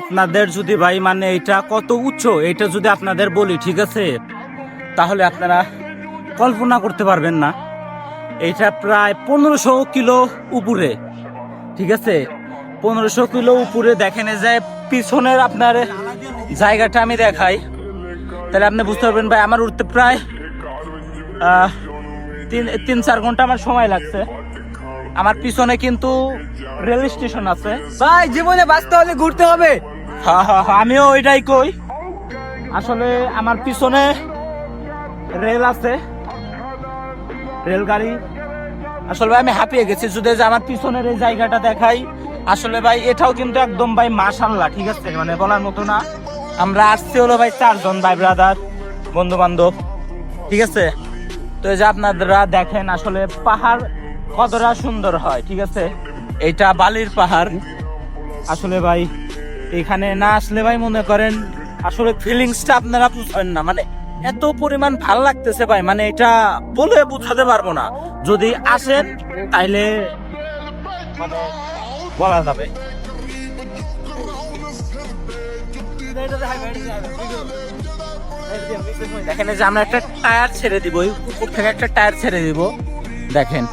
আপনাদের যদি ভাই মানে এটা কত উচ্চ, এটা যদি আপনাদের বলি, ঠিক আছে? তাহলে আপনারা কল্পনা করতে পারবেন না। এটা প্রায় পনেরোশো কিলো উপরে, ঠিক আছে? পনেরোশো কিলো উপরে দেখেন যে পিছনের আপনার জায়গাটা আমি দেখাই। তাহলে আপনি বুঝতে পারবেন ভাই, আমার উঠতে প্রায় তিন তিন, চার ঘণ্টা আমার সময় লাগছে। আমার পিছনে কিন্তু রেল স্টেশন আছে। ভাই জীবনে বাঁচতে হলে ঘুরতে হবে। আমিও ওইটাই কই। আসলে আমার পিছনে রেল আছে রেলগাড়ি। আসলে ভাই আমি হাঁপিয়ে গেছি। যদি যে আমার পিছনের এই জায়গাটা দেখাই আসলে ভাই এটাও কিন্তু একদম ভাই মাশাল্লাহ ঠিক আছে? মানে বলার মতো না। আমরা আসছি হলো ভাই চারজন ভাই ব্রাদার বন্ধু বান্ধব ঠিক আছে? তো এই যে আপনারা দেখেন আসলে পাহাড় কতটা সুন্দর হয় ঠিক আছে? এটা বালির পাহাড়। আসলে ভাই এখানে না আসলে ভাই মনে করেন আসলে ফিলিংসটা আপনারা বুঝবেন না। মানে এত পরিমাণ ভালো লাগতেছে ভাই মানে এটা বলে বোঝাতে পারব না। যদি আসেন তাইলে মানে বলা যাবে। দেখেন যে আমরা একটা টায়ার ছেড়ে দিব উপর থেকে একটা টায়ার ছেড়ে দিব। দেখেন।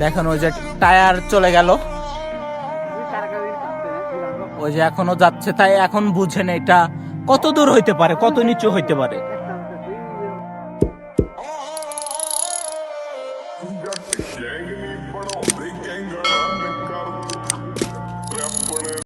দেখেন ওই যে টায়ার চলে গেল। ওই যে এখনও যাচ্ছে, তাই এখন বুঝেন এটা কত দূর হইতে পারে, কত নিচু হইতে পারে।